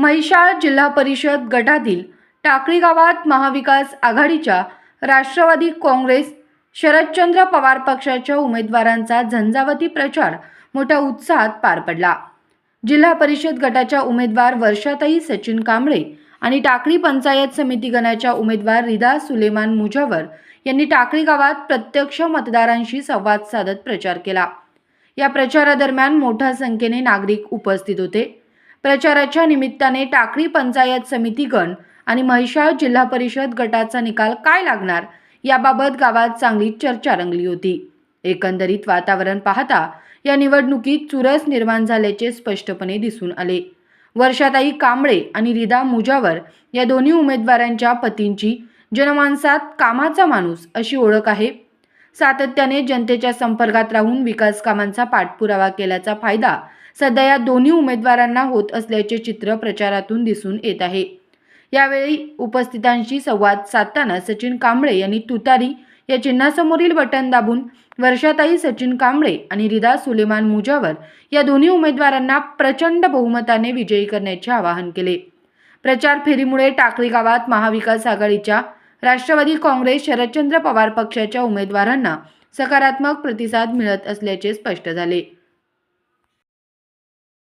म्हैसाळ जिल्हा परिषद गटातील टाकळी गावात महाविकास आघाडीच्या राष्ट्रवादी काँग्रेस शरदचंद्र पवार पक्षाच्या उमेदवारांचा झंझावती प्रचार मोठ्या उत्साहात पार पडला. जिल्हा परिषद गटाच्या उमेदवार वर्षाताई सचिन कांबळे आणि टाकळी पंचायत समिती गणाच्या उमेदवार रिदा सुलेमान मुजावर यांनी टाकळी गावात प्रत्यक्ष मतदारांशी संवाद साधत प्रचार केला. या प्रचारादरम्यान मोठ्या संख्येने नागरिक उपस्थित होते. प्रचाराच्या निमित्ताने टाकळी पंचायत समिती गण आणि महिषाळ जिल्हा परिषद गटाचा निकाल काय लागणार? याबाबत गावात चांगली चर्चा रंगली होती. एकंदरीत वातावरण पाहता या निवडणुकीत चुरस निर्माण झाल्याचे स्पष्टपणे दिसून आले. वर्षाताई कांबळे आणि रिदा मुजावर या दोन्ही उमेदवारांच्या पतींची जनमानसात कामाचा माणूस अशी ओळख आहे. सातत्याने जनतेच्या संपर्कात राहून विकास कामांचा पाठपुरावा केल्याचा फायदा सध्या या दोन्ही उमेदवारांना होत असल्याचे चित्र प्रचारातून दिसून येत आहे. यावेळी उपस्थितांशी संवाद साधताना सचिन कांबळे यांनी तुतारी या चिन्हासमोरील बटन दाबून वर्षाताई सचिन कांबळे आणि रिदा सुलेमान मुजावर या दोन्ही उमेदवारांना प्रचंड बहुमताने विजयी करण्याचे आवाहन केले. प्रचार फेरीमुळे टाकळी गावात महाविकास आघाडीच्या राष्ट्रवादी काँग्रेस शरदचंद्र पवार पक्षाच्या उमेदवारांना सकारात्मक प्रतिसाद मिळत असल्याचे स्पष्ट झाले.